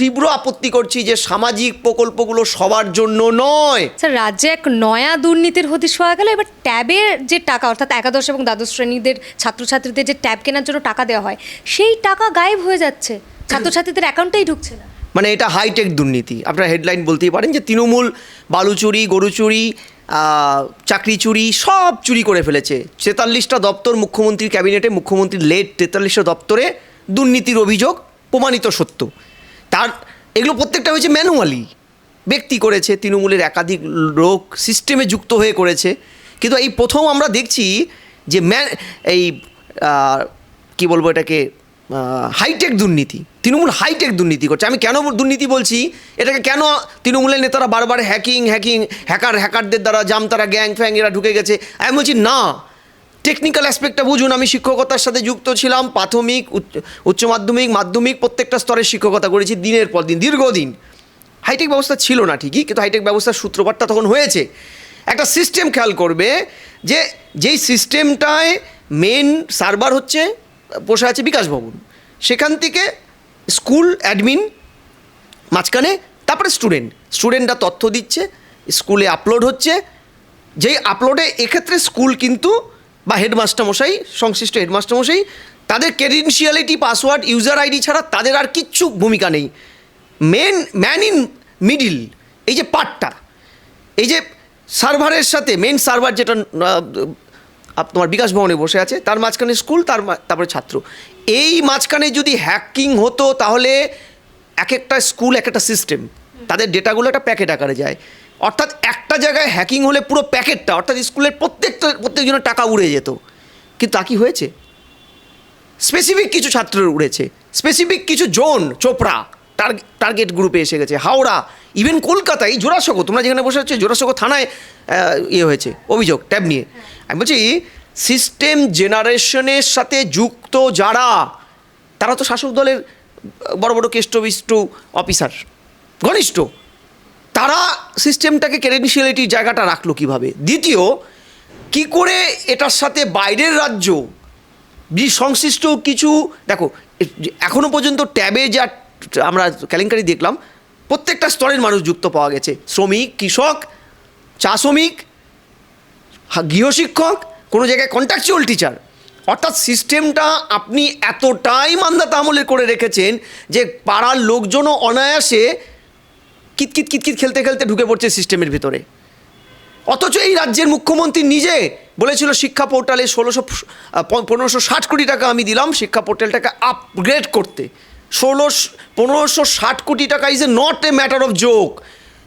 তীব্র আপত্তি করছি যে সামাজিক প্রকল্পগুলো সবার জন্য নয়। স্যার রাজ্যে এক নয়া দুর্নীতির হদিশ পাওয়া গেল। এবার ট্যাবের যে টাকা অর্থাৎ একাদশ এবং দ্বাদশ শ্রেণীদের ছাত্রছাত্রীদের যে ট্যাব কেনার জন্য টাকা দেওয়া হয় সেই টাকা গায়েব হয়ে যাচ্ছে। ছাত্রছাত্রীদের অ্যাকাউন্টেই ঢুকছে না। মানে এটা হাইটেক দুর্নীতি। আপনারা হেডলাইন বলতেই পারেন যে তৃণমূল বালু চুরি গরু চুরি চাকরি চুরি সব চুরি করে ফেলেছে। তেতাল্লিশটা দপ্তর মুখ্যমন্ত্রীর ক্যাবিনেটে মুখ্যমন্ত্রীর লেট তেতাল্লিশটা দপ্তরে দুর্নীতির অভিযোগ প্রমাণিত সত্য। তার, এগুলো প্রত্যেকটা হয়েছে ম্যানুয়ালি। ব্যক্তি করেছে, তৃণমূলের একাধিক লোক সিস্টেমে যুক্ত হয়ে করেছে। কিন্তু এই প্রথম আমরা দেখছি যে ম্যান এই কি বলব এটাকে হাইটেক দুর্নীতি। তৃণমূল হাইটেক দুর্নীতি করছে। আমি কেন দুর্নীতি বলছি? এটাকে কেন তৃণমূলের নেতারা বারবার হ্যাকিং হ্যাকিং হ্যাকার হ্যাকারদের দ্বারা জামতারা গ্যাং ফ্যাং এরা ঢুকে গেছে? আমি বলছি, না টেকনিক্যাল অ্যাসপেক্টটা বুঝুন, আমি শিক্ষকতার সাথে যুক্ত ছিলাম, প্রাথমিক, উচ্চ- মাধ্যমিক মাধ্যমিক প্রত্যেকটা স্তরের শিক্ষকতা করেছি দিনের পর দিন, দীর্ঘদিন। হাইটেক ব্যবস্থা ছিল না ঠিকই, কিন্তু হাইটেক ব্যবস্থার সূত্রপাতটা তখন হয়েছে। একটা সিস্টেম খেয়াল করবে যে, যেই সিস্টেমটায় মেন সার্ভার হচ্ছে, বসে আছে বিকাশ ভবন। সেখান থেকে স্কুল অ্যাডমিন মাঝখানে, তারপরে স্টুডেন্ট স্টুডেন্টরা তথ্য দিচ্ছে স্কুলে আপলোড হচ্ছে। যেই আপলোডে এক্ষেত্রে স্কুল কিন্তু বা হেডমাস্টার মশাই, সংশ্লিষ্ট হেডমাস্টার মশাই, তাদের ক্রেডেন্সিয়ালিটি পাসওয়ার্ড ইউজার আইডি ছাড়া তাদের আর কিচ্ছু ভূমিকা নেই। মেন ম্যান ইন মিডিল এই যে পার্টটা, এই যে সার্ভারের সাথে মেন সার্ভার যেটা তোমার বিকাশ ভবনে বসে আছে, তার মাঝখানে স্কুল, তার তারপরে ছাত্র। এই মাঝখানে যদি হ্যাকিং হতো, তাহলে এক একটা স্কুল, এক একটা সিস্টেম তাদের ডেটাগুলো একটা প্যাকেট আকারে যায়। অর্থাৎ একটা জায়গায় হ্যাকিং হলে পুরো প্যাকেটটা অর্থাৎ স্কুলের প্রত্যেকটা প্রত্যেকজনের টাকা উড়ে যেত। কিন্তু তা কি হয়েছে? স্পেসিফিক কিছু ছাত্রের উড়েছে। স্পেসিফিক কিছু জোন চোপড়া টার্গেট গ্রুপে এসে গেছে। হাওড়া ইভেন কলকাতা এই জোড়াসাঁকো তোমরা যেখানে বসে আছো জোড়াসাঁকো থানায় ইয়ে হয়েছে অভিযোগ ট্যাব নিয়ে। আমি বলছি সিস্টেম জেনারেশনের সাথে যুক্ত যারা তারা তো শাসক দলের বড় বড় কেষ্টবিষ্ট অফিসার ঘনিষ্ঠ। তারা সিস্টেমটাকে ক্রেডেন্সিয়ালিটির জায়গাটা রাখল কীভাবে? দ্বিতীয়, কি করে এটার সাথে বাইরের রাজ্য সংশ্লিষ্ট কিছু, দেখো, এ- যে এখনও পর্যন্ত ট্যাবে যা আমরা কেলেঙ্কারি দেখলাম, প্রত্যেকটা স্তরের মানুষ যুক্ত পাওয়া গেছে। শ্রমিক, কৃষক, চা শ্রমিক গৃহশিক্ষক কোনো জায়গায় কন্ট্রাকচুয়াল টিচার অর্থাৎ সিস্টেমটা আপনি এতটাই মান্দাতা আমলে করে রেখেছেন যে পাড়ার লোকজনও অনায়াসে কিতকিত কিতকিত খেলতে খেলতে ঢুকে পড়ছে সিস্টেমের ভিতরে। অথচ এই রাজ্যের মুখ্যমন্ত্রী নিজে বলেছিল, শিক্ষা পোর্টালে ষোলোশো পনেরোশো ষাট কোটি টাকা আমি দিলাম, শিক্ষা পোর্টালটাকে আপগ্রেড করতে। ষোলো পনেরোশো ষাট কোটি টাকা is a not a matter of joke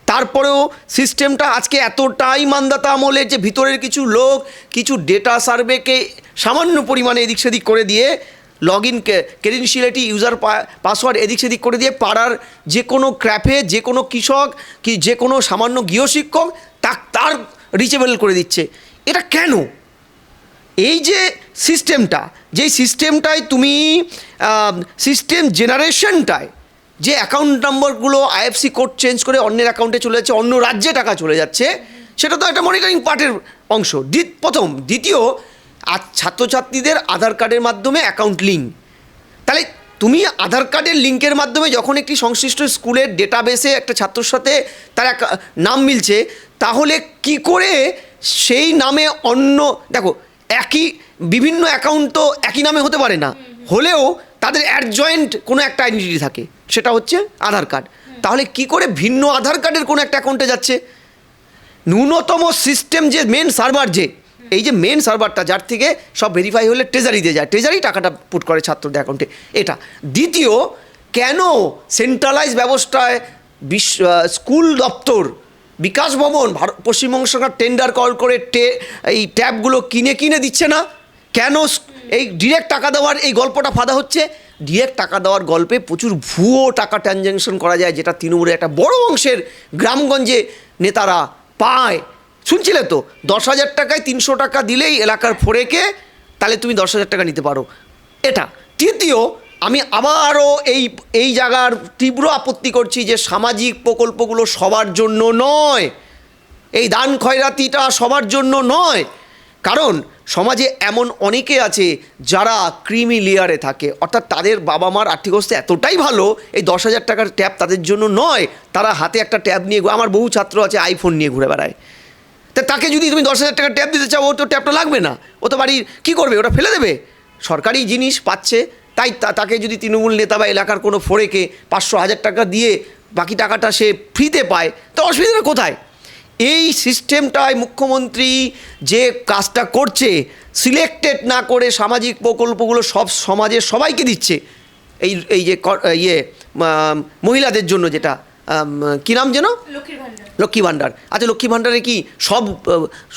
তারপরেও সিস্টেমটা আজকে এতটাই মান্দাতা আমলের যে ভিতরের কিছু লোক, কিছু ডেটা সার্ভেকে সামান্য পরিমাণে এদিক সেদিক করে দিয়ে লগ ইন ক্রেডেন্সিয়ালিটি ইউজার পাসওয়ার্ড এদিক সেদিক করে দিয়ে পাড়ার যে কোনো ক্র্যাফে, যে কোনো কৃষক কি যে কোনো সামান্য গৃহশিক্ষক তা তার রিচেবল করে দিচ্ছে। এটা কেন? এই যে সিস্টেমটা যেই সিস্টেমটায় তুমি সিস্টেম জেনারেশনটায় যে অ্যাকাউন্ট নাম্বারগুলো আইএফসি কোড চেঞ্জ করে অন্যের অ্যাকাউন্টে চলে যাচ্ছে, অন্য রাজ্যে টাকা চলে যাচ্ছে, সেটা তো একটা মনিটরিং পার্টের অংশ। প্রথম। দ্বিতীয় আর ছাত্রছাত্রীদের আধার কার্ডের মাধ্যমে অ্যাকাউন্ট লিঙ্ক তাহলে তুমি আধার কার্ডের লিঙ্কের মাধ্যমে যখন একটি সংশ্লিষ্ট স্কুলের ডেটাবেসে একটা ছাত্রর সাথে তার এক, নাম মিলছে, তাহলে কি করে সেই নামে অন্য, দেখো, একই, বিভিন্ন অ্যাকাউন্ট তো একই নামে হতে পারে না। হলেও তাদের অ্যাডজয়েন্ট কোনো একটা আইডেন্টিটি থাকে, সেটা হচ্ছে আধার কার্ড। তাহলে কি করে ভিন্ন আধার কার্ডের কোনো একটা অ্যাকাউন্টে যাচ্ছে? ন্যূনতম সিস্টেম যে মেন সার্ভার যে এই যে মেন সার্ভারটা যার থেকে সব ভেরিফাই হলে ট্রেজারিতে যায়। ট্রেজারি টাকাটা পুট করে ছাত্রদের অ্যাকাউন্টে এটা। দ্বিতীয়, কেন সেন্ট্রালাইজ ব্যবস্থায় বিশ্ব স্কুল দপ্তর, বিকাশ ভবন ভারত পশ্চিমবঙ্গ সরকার টেন্ডার কল করে টে, এই ট্যাবগুলো কিনে কিনে দিচ্ছে না? কেন এই ডিরেক্ট টাকা দেওয়ার এই গল্পটা ফাঁদা হচ্ছে? ডিরেক্ট টাকা দেওয়ার গল্পে প্রচুর ভুয়ো টাকা ট্রানজ্যাকশন করা যায়, যেটা তৃণমূলের একটা বড় অংশের গ্রামগঞ্জে নেতারা পায়। শুনছিলে তো? দশ হাজার টাকায় তিনশো টাকা দিলেই এলাকার ফোরেকে তাহলে তুমি দশ হাজার টাকা নিতে পারো। এটা। তৃতীয়, আমি আবারও এই এই জায়গার তীব্র আপত্তি করছি যে সামাজিক প্রকল্পগুলো সবার জন্য নয়। এই দান খয়রাতিটা সবার জন্য নয়। কারণ সমাজে এমন অনেকে আছে যারা ক্রিমি লেয়ারে থাকে। অর্থাৎ তাদের বাবা মার আর্থিক অবস্থা এতটাই ভালো, এই দশ হাজার টাকার ট্যাব তাদের জন্য নয়। তারা হাতে একটা ট্যাব নিয়ে আমার বহু ছাত্র আছে আইফোন নিয়ে ঘুরে বেড়ায়। তা তাকে যদি তুমি দশ হাজার টাকার ট্যাপ দিতে চাও, ও তো ট্যাপটা লাগবে না। ও তো বাড়ির কী করবে? ওটা ফেলে দেবে? সরকারি জিনিস পাচ্ছে, তাই তাকে যদি তৃণমূল নেতা বা এলাকার কোনো ফোরেকে পাঁচশো হাজার টাকা দিয়ে বাকি টাকাটা সে ফ্রিতে পায়, তো অসুবিধাটা কোথায়? এই সিস্টেমটায় মুখ্যমন্ত্রী যে কাজটা করছে, সিলেক্টেড না করে সামাজিক প্রকল্পগুলো সব সমাজের সবাইকে দিচ্ছে। এই এই যে ইয়ে মহিলাদের জন্য যেটা কী নাম যেন? লক্ষ্মী ভাণ্ডার। আচ্ছা লক্ষ্মী ভাণ্ডারে কি সব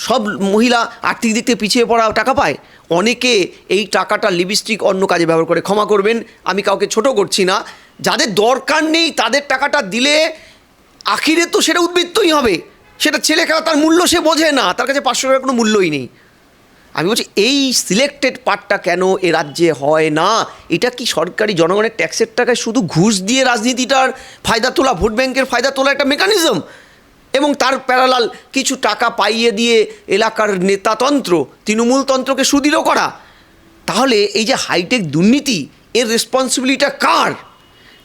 সব মহিলা আর্থিক দিক থেকে পিছিয়ে পড়া টাকা পায়? অনেকে এই টাকাটা লিপস্টিক অন্য কাজে ব্যবহার করে। ক্ষমা করবেন আমি কাউকে ছোট করছি না। যাদের দরকার নেই তাদের টাকাটা দিলে আখিরে তো সেটা উদ্বৃত্তই হবে। সেটা ছেলে খেলা তার মূল্য সে বোঝে না। তার কাছে পাঁচশো টাকার কোনো মূল্যই নেই। আমি বলছি, এই সিলেক্টেড পার্টটা কেন এ রাজ্যে হয় না? এটা কি সরকারি জনগণের ট্যাক্সের টাকায় শুধু ঘুষ দিয়ে রাজনীতিটার ফায়দা তোলা, ভোট ব্যাংকের ফায়দা তোলা একটা মেকানিজম এবং তার প্যারালাল কিছু টাকা পাইয়ে দিয়ে এলাকার নেতাতন্ত্র তৃণমূলতন্ত্রকে সুদৃঢ় করা। তাহলে এই যে হাইটেক দুর্নীতি, এর রেসপন্সিবিলিটিটা কার?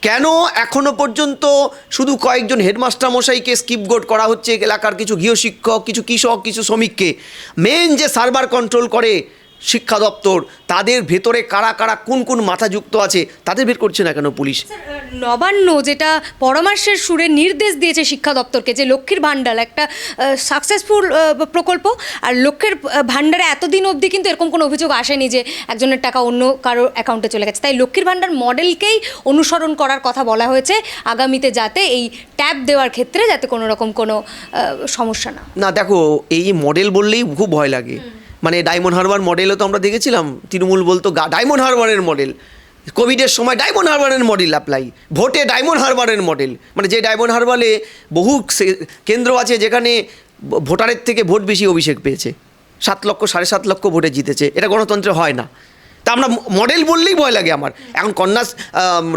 কেন এখনও পর্যন্ত শুধু কয়েকজন হেডমাস্টার মশাইকে স্কিপগোট করা হচ্ছে? এলাকার কিছু গৃহশিক্ষক কিছু কৃষক, কিছু শ্রমিককে। মেন যে সার্ভার কন্ট্রোল করে শিক্ষা দপ্তর তাদের ভেতরে কারা কারা কোন কোন মাথা যুক্ত আছে তাদের বের করছে না কেন পুলিশ? নবান্ন যেটা পরামর্শের সুরে নির্দেশ দিয়েছে শিক্ষা দপ্তরকে যে লক্ষ্মীর ভাণ্ডার একটা সাকসেসফুল প্রকল্প আর লক্ষ্যের আহ, ভাণ্ডারে এতদিন অবধি কিন্তু এরকম কোনো অভিযোগ আসেনি যে একজনের টাকা অন্য কারও অ্যাকাউন্টে চলে গেছে। তাই লক্ষ্মীর ভাণ্ডার মডেলকেই অনুসরণ করার কথা বলা হয়েছে আগামীতে যাতে এই ট্যাব দেওয়ার ক্ষেত্রে যাতে কোনো রকম কোনো সমস্যা না না দেখো এই মডেল বললেই খুব ভয় লাগে। মানে ডায়মন্ড হারবার মডেলও তো আমরা দেখেছিলাম, তৃণমূল বলতো ডায়মন্ড হারবারের মডেল কোভিডের সময় ডায়মন্ড হারবারের মডেল অ্যাপ্লাই ভোটে ডায়মন্ড হারবারের মডেল মানে যে ডায়মন্ড হারবারে বহু কেন্দ্র আছে যেখানে ভোটারের থেকে ভোট বেশি অভিষেক পেয়েছে। সাত লক্ষ, সাড়ে সাত লক্ষ ভোটে জিতেছে। এটা গণতন্ত্রে হয় না। তা আমরা মডেল বললেই ভয় লাগে আমার। এখন কন্যা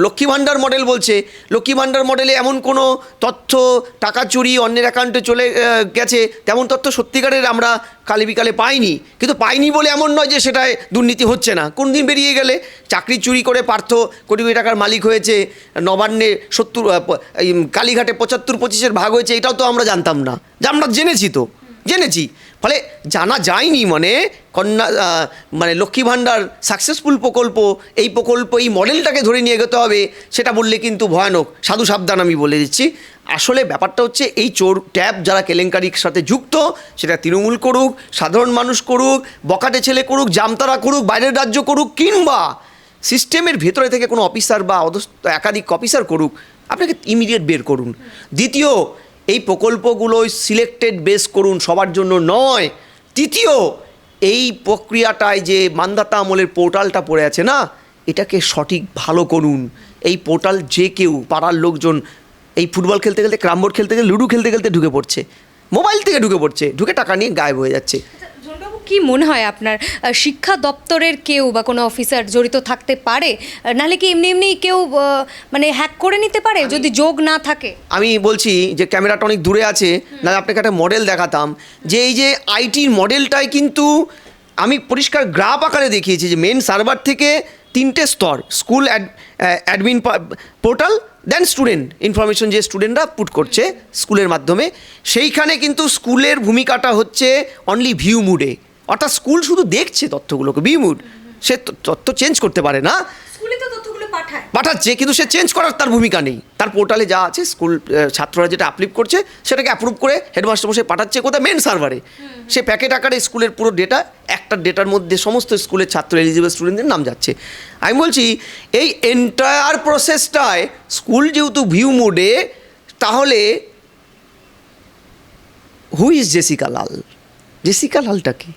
লক্ষ্মী ভাণ্ডার মডেল বলছে, লক্ষ্মী ভাণ্ডার মডেলে এমন কোনো তথ্য, টাকা চুরি অন্যের অ্যাকাউন্টে চলে গেছে, তেমন তথ্য সত্যিকারের আমরা কালে বিকালে পাইনি। কিন্তু পাইনি বলে এমন নয় যে সেটায় দুর্নীতি হচ্ছে না। কোন দিন বেরিয়ে গেলে চাকরি চুরি করে পার্থ কোটি কোটি টাকার মালিক হয়েছে, নবান্নে সত্তর কালীঘাটে পঁচাত্তর পঁচিশের ভাগ হয়েছে, এটাও তো আমরা জানতাম না। যে আমরা জেনেছি তো, জেনেছি। ফলে জানা যায়নি মানে কন্যা মানে লক্ষ্মী ভাণ্ডার সাকসেসফুল প্রকল্প, এই প্রকল্প, এই মডেলটাকে ধরে নিয়ে যেতে হবে, সেটা বললে কিন্তু ভয়ানক। সাধু সাবধান আমি বলে দিচ্ছি। আসলে ব্যাপারটা হচ্ছে এই চোর ট্যাব যারা কেলেঙ্কারির সাথে যুক্ত, সেটা তৃণমূল করুক, সাধারণ মানুষ করুক বকাটে ছেলে করুক, জামতারা করুক, বাইরের রাজ্য করুক, কিংবা সিস্টেমের ভেতরে থেকে কোনো অফিসার বা অধস্থ একাধিক অফিসার করুক, আপনাকে ইমিডিয়েট বের করুন। দ্বিতীয় এই প্রকল্পগুলো সিলেক্টেড বেস করুন সবার জন্য নয়। তৃতীয়, এই প্রক্রিয়াটায় যে মান্দাতা আমলের পোর্টালটা পড়ে আছে না, এটাকে সঠিক ভালো করুন। এই পোর্টাল যে কেউ, পাড়ার লোকজন, এই ফুটবল খেলতে খেলতে ক্রামবোর্ড খেলতে গেলে লুডো খেলতে খেলতে ঢুকে পড়ছে। মোবাইল থেকে ঢুকে পড়ছে, ঢুকে টাকা নিয়ে গায়েব হয়ে যাচ্ছে। কি মনে হয় আপনার? শিক্ষা দপ্তরের কেউ বা কোনো অফিসার জড়িত থাকতে পারে? নাহলে কি এমনি এমনি কেউ মানে হ্যাক করে নিতে পারে যদি যোগ না থাকে? আমি বলছি যে ক্যামেরাটা অনেক দূরে আছে না আপনাকে একটা মডেল দেখাতাম যে এই যে আইটির মডেলটাই কিন্তু আমি পরিষ্কার গ্রাফ আকারে দেখিয়েছি যে মেন সার্ভার থেকে তিনটে স্তর school admin portal then student information যে স্টুডেন্টরা পুট করছে স্কুলের মাধ্যমে সেইখানে কিন্তু স্কুলের ভূমিকাটা হচ্ছে অনলি ভিউ মুডে অর্থাৎ স্কুল শুধু দেখছে তথ্যগুলোকে ভিউ মুড সে তথ্য চেঞ্জ করতে পারে না। পাঠাচ্ছে কিন্তু সে চেঞ্জ করার তার ভূমিকা নেই। তার পোর্টালে যা আছে স্কুল ছাত্ররা যেটা আপলিপ করছে সেটাকে অ্যাপ্রুভ করে হেডমাস্টার মশাই পাঠাচ্ছে কোথায়? মেন সার্ভারে সে প্যাকেট আকারে স্কুলের পুরো ডেটা একটা ডেটার মধ্যে সমস্ত স্কুলের ছাত্র এলিজিবল স্টুডেন্টদের নাম যাচ্ছে। আমি বলছি এই এন্টায়ার প্রসেসটায় স্কুল যেহেতু ভিউ মোডে তাহলে হু ইজ জেসিকা লাল জেসিকা লালটা কি?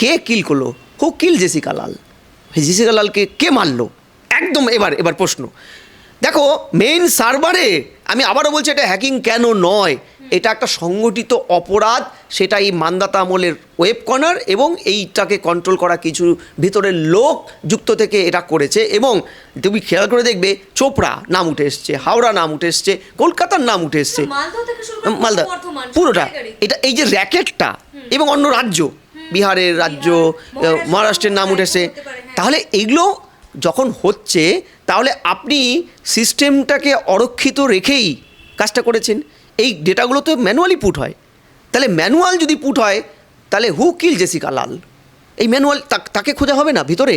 কে কিল করল? হু কিল জেসিকা লাল। জেসিকা লালকে কে মারলো? একদম এবার এবার প্রশ্ন। দেখো মেইন সার্ভারে আমি আবারও বলছি এটা হ্যাকিং কেন নয়? এটা একটা সংগঠিত অপরাধ সেটা এই মান্দাতা আমলের ওয়েব কর্নার এবং এইটাকে কন্ট্রোল করা কিছু ভিতরের লোক যুক্ত থেকে এটা করেছে এবং তুমি খেয়াল করে দেখবে চোপড়া নাম উঠে এসছে হাওড়া নাম উঠে এসছে কলকাতার নাম উঠে এসছে। মালদা পুরোটা। এটা এই যে র্যাকেটটা এবং অন্য রাজ্য বিহারের রাজ্য মহারাষ্ট্রের নাম উঠেছে। তাহলে এগুলো যখন হচ্ছে তাহলে আপনি সিস্টেমটাকে অরক্ষিত রেখেই কাজটা করেছেন। এই ডেটাগুলো তো ম্যানুয়ালি পুট হয়। তাহলে ম্যানুয়াল যদি পুট হয় তাহলে হু কিল জেসিকা লাল এই ম্যানুয়াল তাকে খোঁজা হবে না ভিতরে?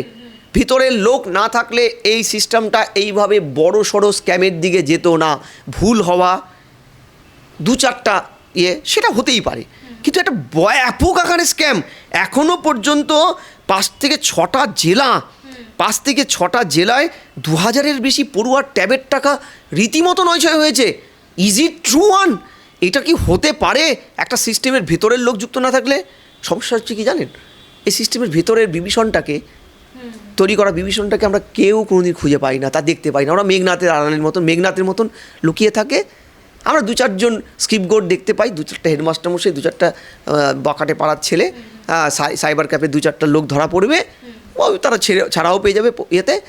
ভিতরের লোক না থাকলে এই সিস্টেমটা এইভাবে বড় সড়ো স্ক্যামের দিকে যেত না। ভুল হওয়া দু চারটা ইয়ে সেটা হতেই পারে। কিন্তু একটা ব্যাপক আকারে স্ক্যাম এখনও পর্যন্ত পাঁচ থেকে ছটা জেলা, পাঁচ থেকে ছটা জেলায় দু হাজারের বেশি পড়ুয়ার ট্যাবের টাকা রীতিমতো নয়ছয় হয়েছে। ইজ ইট ট্রু ওয়ান এটা কি হতে পারে? একটা সিস্টেমের ভিতরের লোক যুক্ত না থাকলে? সমস্যা হচ্ছে কি জানেন? এই সিস্টেমের ভিতরের বিভীষণটাকে তৈরি করা বিভীষণটাকে আমরা কেউ কোনোদিন খুঁজে পাই না, তা দেখতে পাই না। ওরা মেঘনাথের আড়ালের মতন, মেঘনাথের মতন লুকিয়ে থাকে। আমরা দু চারজন স্ক্রিপ্ট বোর্ড দেখতে পাই দু চারটা হেডমাস্টার মশাই দু চারটা বকাটে পাড়ার ছেলে সাই- সাইবার ক্যাফে দু চারটা লোক ধরা পড়বে। ও তারা ছেড়ে ছাড়াও পেয়ে যাবে ইয়েতে।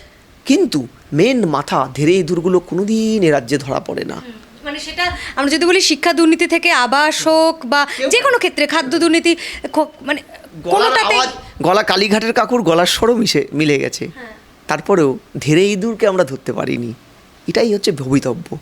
কিন্তু মেন মাথা ধীরে দূরগুলো কোনোদিন এ রাজ্যে ধরা পড়ে না। মানে সেটা আমরা যদি বলি শিক্ষা দুর্নীতি থেকে আবাস হোক বা যে কোনো ক্ষেত্রে খাদ্য দুর্নীতি মানে কোনোটাতে গলা কালীঘাটের কাকুর গলার স্বরও মিশে মিলে গেছে। তারপরেও ধীরে ইঁদুরকে আমরা ধরতে পারিনি। এটাই হচ্ছে ভবিতব্য।